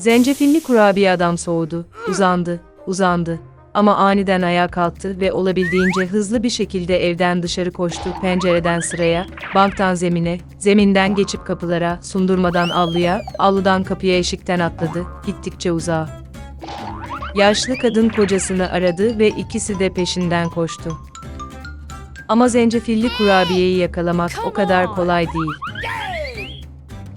Zencefilli kurabiye adam soğudu, uzandı, uzandı. Ama aniden ayağa kalktı ve olabildiğince hızlı bir şekilde evden dışarı koştu. Pencereden sıraya, banktan zemine, zeminden geçip kapılara, sundurmadan avluya, avludan kapıya eşikten atladı, gittikçe uzağa. Yaşlı kadın kocasını aradı ve ikisi de peşinden koştu. Ama zencefilli kurabiyeyi yakalamak o kadar kolay değil.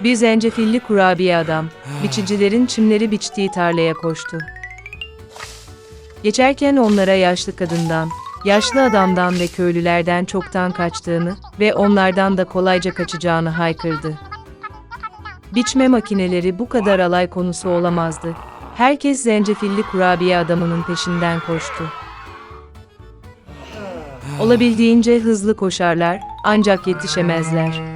Bir zencefilli kurabiye adam, biçicilerin çimleri biçtiği tarlaya koştu. Geçerken onlara yaşlı kadından, yaşlı adamdan ve köylülerden çoktan kaçtığını ve onlardan da kolayca kaçacağını haykırdı. Biçme makineleri bu kadar alay konusu olamazdı. Herkes zencefilli kurabiye adamının peşinden koştu. Olabildiğince hızlı koşarlar, ancak yetişemezler.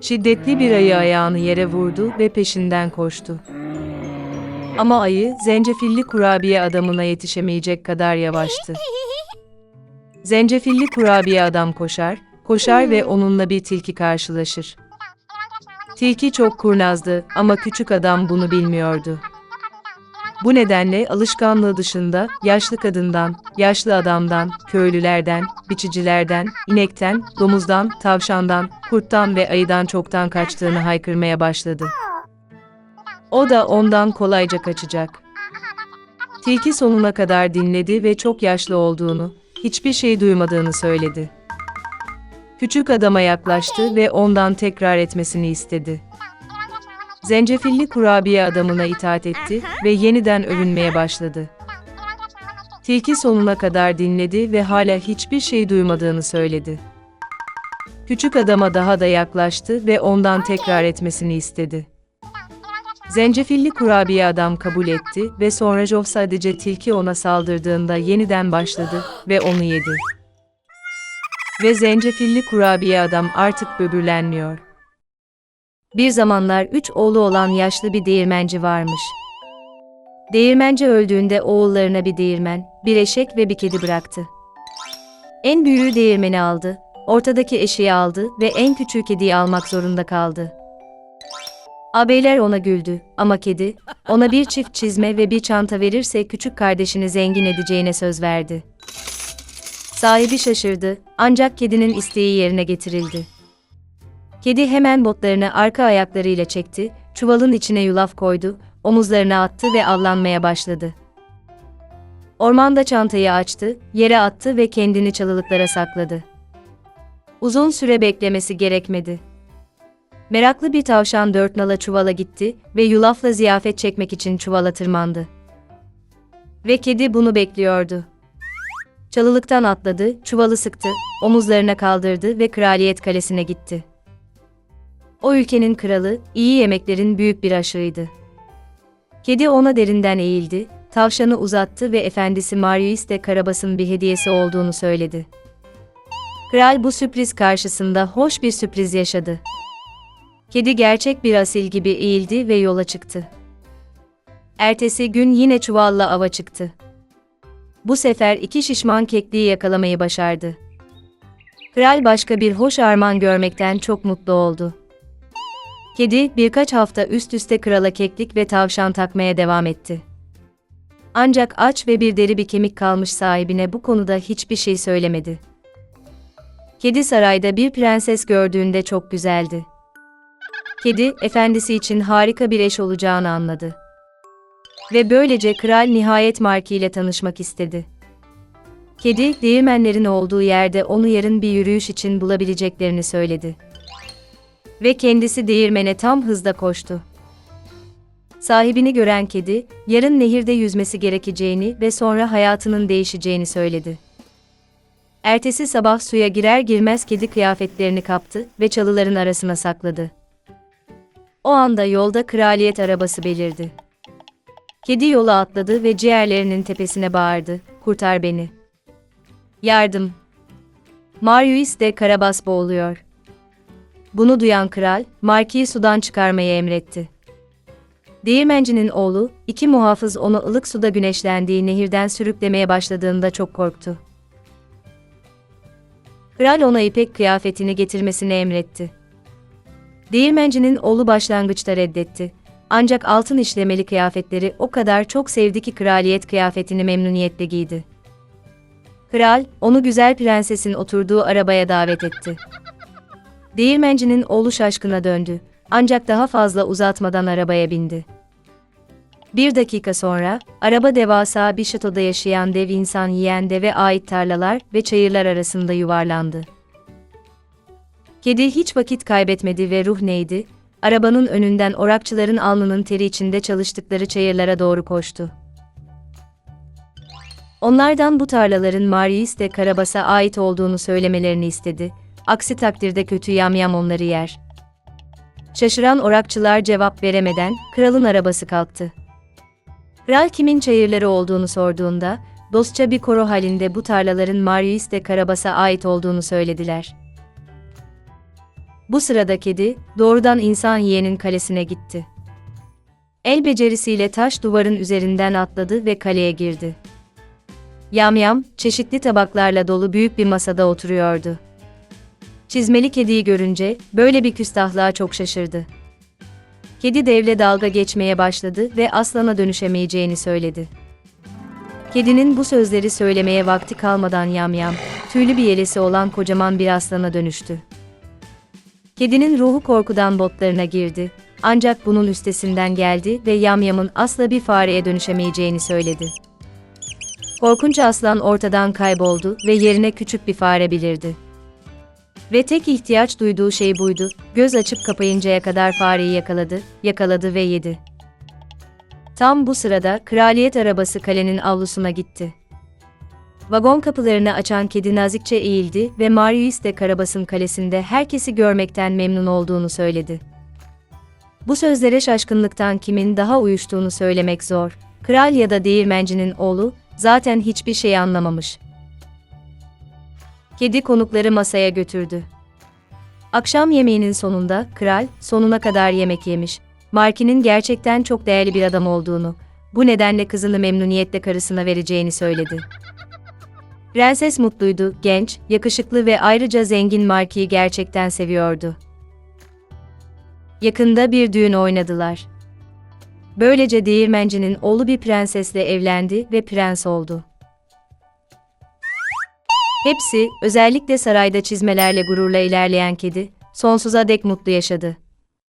Şiddetli bir ayı ayağını yere vurdu ve peşinden koştu. Ama ayı, zencefilli kurabiye adamına yetişemeyecek kadar yavaştı. Zencefilli kurabiye adam koşar, koşar ve onunla bir tilki karşılaşır. Tilki çok kurnazdı ama küçük adam bunu bilmiyordu. Bu nedenle alışkanlığı dışında yaşlı kadından, yaşlı adamdan, köylülerden, biçicilerden, inekten, domuzdan, tavşandan, kurttan ve ayıdan çoktan kaçtığını haykırmaya başladı. O da ondan kolayca kaçacak. Tilki sonuna kadar dinledi ve çok yaşlı olduğunu, hiçbir şey duymadığını söyledi. Küçük adama yaklaştı ve ondan tekrar etmesini istedi. Zencefilli kurabiye adamına itaat etti ve yeniden övünmeye başladı. Tilki sonuna kadar dinledi ve hala hiçbir şey duymadığını söyledi. Küçük adama daha da yaklaştı ve ondan tekrar etmesini istedi. Zencefilli kurabiye adam kabul etti ve sonra Jov sadece tilki ona saldırdığında yeniden başladı ve onu yedi. Ve zencefilli kurabiye adam artık böbürlenmiyor. Bir zamanlar üç oğlu olan yaşlı bir değirmenci varmış. Değirmenci öldüğünde oğullarına bir değirmen, bir eşek ve bir kedi bıraktı. En büyüğü değirmeni aldı, ortadaki eşeği aldı ve en küçüğü kediyi almak zorunda kaldı. Ağabeyler ona güldü ama kedi, ona bir çift çizme ve bir çanta verirse küçük kardeşini zengin edeceğine söz verdi. Sahibi şaşırdı ancak kedinin isteği yerine getirildi. Kedi hemen botlarını arka ayaklarıyla çekti, çuvalın içine yulaf koydu, omuzlarına attı ve avlanmaya başladı. Ormanda çantayı açtı, yere attı ve kendini çalılıklara sakladı. Uzun süre beklemesi gerekmedi. Meraklı bir tavşan dört nala çuvala gitti ve yulafla ziyafet çekmek için çuvala tırmandı. Ve kedi bunu bekliyordu. Çalılıktan atladı, çuvalı sıktı, omuzlarına kaldırdı ve kraliyet kalesine gitti. O ülkenin kralı, iyi yemeklerin büyük bir aşığıydı. Kedi ona derinden eğildi, tavşanı uzattı ve efendisi Marius de Karabas'ın bir hediyesi olduğunu söyledi. Kral bu sürpriz karşısında hoş bir sürpriz yaşadı. Kedi gerçek bir asil gibi eğildi ve yola çıktı. Ertesi gün yine çuvalla ava çıktı. Bu sefer iki şişman kekliği yakalamayı başardı. Kral başka bir hoş armağan görmekten çok mutlu oldu. Kedi birkaç hafta üst üste krala keklik ve tavşan takmaya devam etti. Ancak aç ve bir deri bir kemik kalmış sahibine bu konuda hiçbir şey söylemedi. Kedi sarayda bir prenses gördüğünde çok güzeldi. Kedi, efendisi için harika bir eş olacağını anladı. Ve böylece kral nihayet Marki ile tanışmak istedi. Kedi, değirmenlerin olduğu yerde onu yarın bir yürüyüş için bulabileceklerini söyledi. Ve kendisi değirmene tam hızda koştu. Sahibini gören kedi, yarın nehirde yüzmesi gerekeceğini ve sonra hayatının değişeceğini söyledi. Ertesi sabah suya girer girmez kedi kıyafetlerini kaptı ve çalıların arasına sakladı. O anda yolda kraliyet arabası belirdi. Kedi yola atladı ve ciğerlerinin tepesine bağırdı, kurtar beni. Yardım. Marius de Karabas boğuluyor. Bunu duyan kral, Marki'yi sudan çıkarmayı emretti. Değirmencinin oğlu, iki muhafız onu ılık suda güneşlendiği nehirden sürüklemeye başladığında çok korktu. Kral ona ipek kıyafetini getirmesini emretti. Değirmencinin oğlu başlangıçta reddetti. Ancak altın işlemeli kıyafetleri o kadar çok sevdi ki kraliyet kıyafetini memnuniyetle giydi. Kral, onu güzel prensesin oturduğu arabaya davet etti. Değirmencinin oğlu şaşkına döndü. Ancak daha fazla uzatmadan arabaya bindi. Bir dakika sonra, araba devasa bir şatoda yaşayan dev insan yiyen deve ait tarlalar ve çayırlar arasında yuvarlandı. Kedi hiç vakit kaybetmedi ve ruh neydi? Arabanın önünden orakçıların alnının teri içinde çalıştıkları çayırlara doğru koştu. Onlardan bu tarlaların Marius de Karabas'a ait olduğunu söylemelerini istedi. Aksi takdirde kötü yamyam onları yer. Şaşıran orakçılar cevap veremeden kralın arabası kalktı. Kral kimin çayırları olduğunu sorduğunda, dostça bir koro halinde bu tarlaların Marius de Karabas'a ait olduğunu söylediler. Bu sırada kedi, doğrudan insan yiyenin kalesine gitti. El becerisiyle taş duvarın üzerinden atladı ve kaleye girdi. Yamyam, çeşitli tabaklarla dolu büyük bir masada oturuyordu. Çizmeli kediyi görünce, böyle bir küstahlığa çok şaşırdı. Kedi devle dalga geçmeye başladı ve aslana dönüşemeyeceğini söyledi. Kedinin bu sözleri söylemeye vakti kalmadan yamyam, tüylü bir yelesi olan kocaman bir aslana dönüştü. Kedinin ruhu korkudan botlarına girdi, ancak bunun üstesinden geldi ve yamyamın asla bir fareye dönüşemeyeceğini söyledi. Korkunç aslan ortadan kayboldu ve yerine küçük bir fare belirdi. Ve tek ihtiyaç duyduğu şey buydu. Göz açıp kapayıncaya kadar fareyi yakaladı, yakaladı ve yedi. Tam bu sırada kraliyet arabası kalenin avlusuna gitti. Vagon kapılarını açan kedi nazikçe eğildi ve Marius de Karabas'ın kalesinde herkesi görmekten memnun olduğunu söyledi. Bu sözlere şaşkınlıktan kimin daha uyuştuğunu söylemek zor. Kral ya da değirmencinin oğlu zaten hiçbir şey anlamamış. Kedi konukları masaya götürdü. Akşam yemeğinin sonunda kral sonuna kadar yemek yemiş. Markin'in gerçekten çok değerli bir adam olduğunu, bu nedenle kızını memnuniyetle karısına vereceğini söyledi. Prenses mutluydu, genç, yakışıklı ve ayrıca zengin Marki'yi gerçekten seviyordu. Yakında bir düğün oynadılar. Böylece değirmencinin oğlu bir prensesle evlendi ve prens oldu. Hepsi, özellikle sarayda çizmelerle gururla ilerleyen kedi, sonsuza dek mutlu yaşadı.